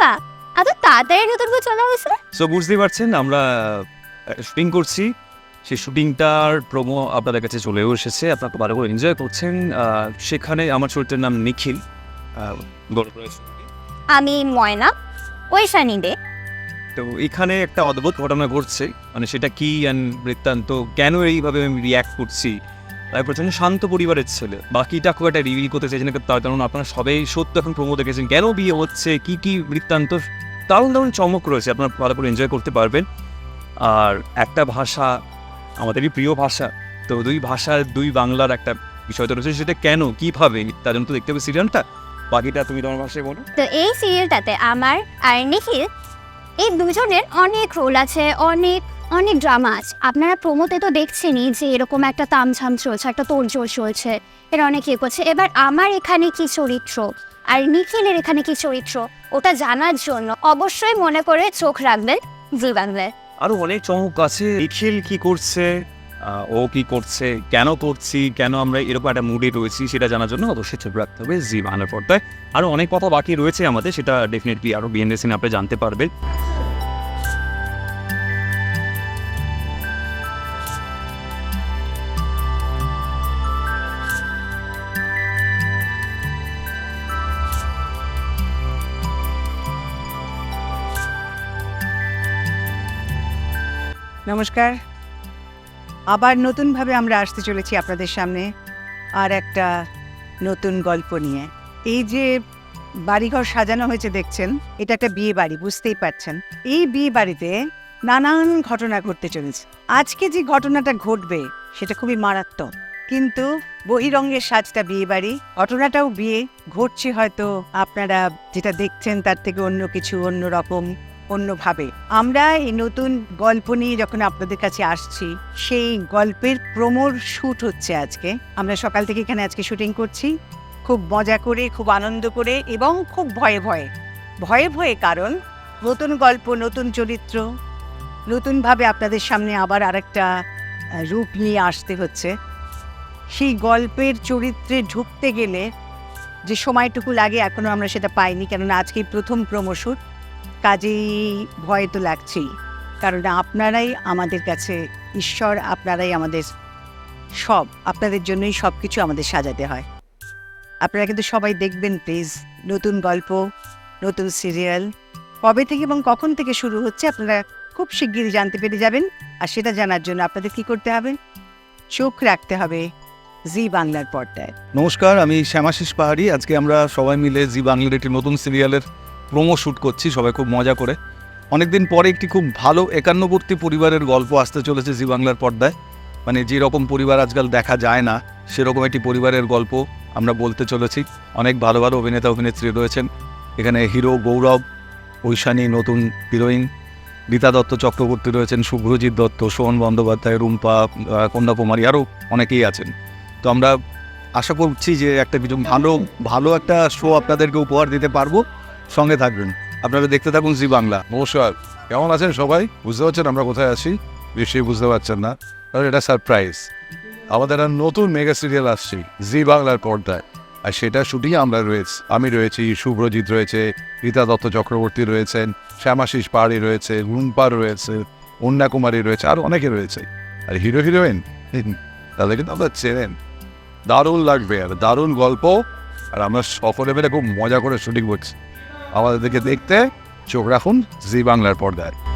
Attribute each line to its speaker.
Speaker 1: বা এত তাড়াতাড়ি বই চলে গেছে?
Speaker 2: সো বুঝতেই পারছেন আমরা শুটিং করছি। সেই শুটিংটার প্রোমো আপনাদের কাছে চলেও এসেছে। আপনারা ভালো করে এনজয় করছেন। সেখানে আমার চরিত্রের নাম নিখিল।
Speaker 1: আমি ময়না ওইশানি দে।
Speaker 2: তো এখানে একটা অদ্ভুত ঘটনা ঘটছে। মানে সেটা কি অ্যান্ড বৃত্তান্ত কেন এইভাবে আমি রিয়াক্ট করছি? তাই প্রথমে শান্ত পরিবারের ছেলে। বাকিটা খুব একটা রিভিল করতে চাইছেন না, তার কারণ আপনারা সবাই সত্য এখন প্রমো দেখেছেন। কেন বিয়ে হচ্ছে? কি কি বৃত্তান্ত? দারুণ দারুণ চমক রয়েছে। আপনারা ভালো করে এনজয় করতে পারবেন। আর একটা ভাষা আমাদেরই প্রিয় ভাষা। তো দুই ভাষার দুই বাংলার একটা বিষয় তো রয়েছে সেটা কেন কীভাবে? তার জন্য তো দেখতে হবে সিরিয়ালটা বাকিটা তুমি তোমার ভাষায় বলো।
Speaker 1: তো এই সিরিয়ালটাতে আমার আর নিখিল এই দুজনের অনেক রোল আছে অনেক অনেক ড্রামা আছে। আপনারা প্রমোতে তো দেখছেনই যে এরকম একটা তামঝাম চলছে, একটা তোড়জোড় চলছে। এর অনেক ইয়ে করছে। এবার আমার এখানে কি চরিত্র? আর নিখিলের এখানে কি চরিত্র? ওটা জানার জন্য অবশ্যই মনে করে চোখ রাখবেন জি বাংলায়।
Speaker 2: আরও অনেক চমক আছে। নিখিল কি করছে? ও কি করছে? কেন করছি? কেন আমরা এরকম একটা মুডে রয়েছি সেটা জানার জন্য অবশ্যই চোখ রাখতে হবে জি বাংলার পর্দায়। আরও অনেক কথা বাকি রয়েছে আমাদের, সেটা ডেফিনেটলি আরও বিএনএস আপনি জানতে পারবেন।
Speaker 3: নমস্কার। আবার নতুনভাবে আমরা আসতে চলেছি আপনাদের সামনে আর একটা নতুন গল্প নিয়ে। এই যে বাড়িঘর সাজানো হয়েছে দেখছেন, এটা একটা বিয়ে বাড়ি, বুঝতেই পারছেন। এই বিয়ে বাড়িতে নানান ঘটনা ঘটতে চলেছে। আজকে যে ঘটনাটা ঘটবে, সেটা খুবই মারাত্মক। কিন্তু বহিরঙ্গের সাজটা বিয়ে বাড়ি, ঘটনাটাও বিয়ে, ঘটছে হয়তো আপনারা যেটা দেখছেন তার থেকে অন্য কিছু, অন্য রকম। অন্যভাবে। আমরা এই নতুন গল্প নিয়ে যখন আপনাদের কাছে আসছি, সেই গল্পের প্রমোর শ্যুট হচ্ছে আজকে। আমরা সকাল থেকে এখানে আজকে শুটিং করছি। খুব মজা করে, খুব আনন্দ করে এবং খুব ভয়ে ভয়ে। ভয়ে ভয়ে কারণ, নতুন গল্প, নতুন চরিত্র, নতুনভাবে আপনাদের সামনে আবার আরেকটা রূপ নিয়ে আসতে হচ্ছে। সেই গল্পের চরিত্রে ঢুকতে গেলে যে সময়টুকু লাগে এখনও আমরা সেটা পাইনি, কেননা আজকেই প্রথম প্রমোশুট কাজেই ভয় তো লাগছেই। কারণ আপনারাই আমাদের কাছে ঈশ্বর, আপনারাই আমাদের সব, আপনাদের জন্যই সব কিছু আমাদের সাজাতে হয়। আপনারা কিন্তু সবাই দেখবেন প্লিজ নতুন গল্প, নতুন সিরিয়াল কবে থেকে এবং কখন থেকে শুরু হচ্ছে আপনারা খুব শিগগিরই জানতে পেরে যাবেন। আর সেটা জানার জন্য আপনাদের কি করতে হবে? চোখ রাখতে হবে জি বাংলার পর্দায়।
Speaker 4: নমস্কার, আমি শ্যামাশিস পাহাড়ি। আজকে আমরা সবাই মিলে জি বাংলার একটি নতুন সিরিয়ালের প্রোমো শ্যুট করছি, সবাই খুব মজা করে। অনেকদিন পরে একটি খুব ভালো একান্নবর্তী পরিবারের গল্প আসতে চলেছে জি বাংলার পর্দায়। মানে যে রকম পরিবার আজকাল দেখা যায় না, সেরকম একটি পরিবারের গল্প আমরা বলতে চলেছি। অনেক ভালো ভালো অভিনেতা, অভিনেত্রী রয়েছেন। এখানে হিরো গৌরব, ঐশানী নতুন হিরোইন, রীতা দত্ত চক্রবর্তী রয়েছেন, শুভ্রজিৎ দত্ত, সোহন বন্দ্যোপাধ্যায়, রুম্পা কন্যাকুমারী আরও অনেকেই আছেন। তো আমরা আশা করছি যে একটা কিছু ভালো ভালো একটা শো আপনাদেরকে উপহার দিতে পারব। সঙ্গে থাকবেন। আপনারা দেখতে থাকুন জি বাংলা।
Speaker 5: নমস্কার। কেমন আছেন সবাই? বুঝতে পারছেন আমরা কোথায় আছি? নিশ্চয়ই বুঝতে পারছেন না। কারণ এটা সারপ্রাইজ আমাদের একটা নতুন মেগা সিরিয়াল আসছে, জি বাংলার পর্দায়। আর সেটা শুটিং আমরা রয়েছে, আমি রয়েছি, শুভ্রজিৎ রয়েছে, রীতা দত্ত চক্রবর্তী রয়েছেন, শ্যামাশিস পাহাড়ি রয়েছে রুম্পার রয়েছে অন্যা কুমারী রয়েছে, আর অনেকে রয়েছে। আর হিরো, হিরোইন? তাদের কিন্তু আমরা চেনেন। দারুণ লাগবে আর দারুণ গল্প। আর আমরা সকলে মিলে খুব মজা করে শুটিং করছি। আমাদেরকে দেখতে চোখ রাখুন জি বাংলার পর্দায়।